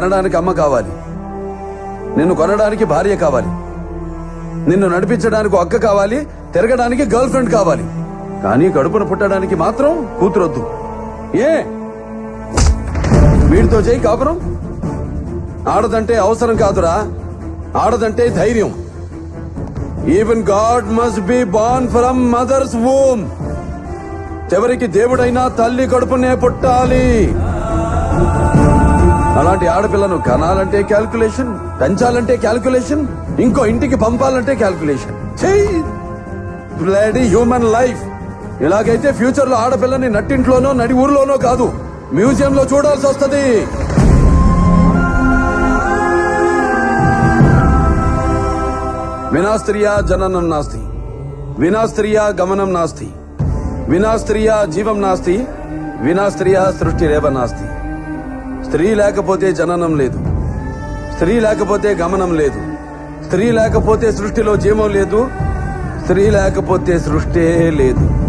కొనడానికి అమ్మ కావాలి. నిన్ను కొనడానికి భార్య కావాలి. నిన్ను నడిపించడానికి అక్క కావాలి తిరగడానికి గర్ల్ ఫ్రెండ్ కావాలి. కానీ కడుపున పుట్టడానికి మాత్రం కూతురొద్దు. ఏ? వీడితో చేయి కాపురం? ఆడదంటే అవసరం కాదురా. ఆడదంటే ధైర్యం. Even god must be born from mother's womb చివరికి దేవుడైనా తల్లి కడుపునే పుట్టాలి. అలాంటి ఆడపిల్లను కనాలంటే క్యాల్కులేషన్ పెంచాలంటే క్యాల్కులేషన్ ఇంకో ఇంటికి పంపాలంటే క్యాల్కులేషన్. Bloody human life. ఇలాగైతే ఫ్యూచర్లో ఆడపిల్లని నట్టింట్లోనో నడి ఊర్లోనో కాదు మ్యూజియం లో చూడాల్సి వస్తుంది. వినాస్త్రియా జననం నాస్తి. వినాస్త్రియా గమనం నాస్తి. వినాస్త్రియా జీవం నాస్తి. వినాస్త్రియా సృష్టిరేవ నాస్తి. స్త్రీ లేకపోతే జననం లేదు. స్త్రీ లేకపోతే గమనం లేదు. స్త్రీ లేకపోతే సృష్టిలో జీవం లేదు. స్త్రీ లేకపోతే సృష్టే లేదు.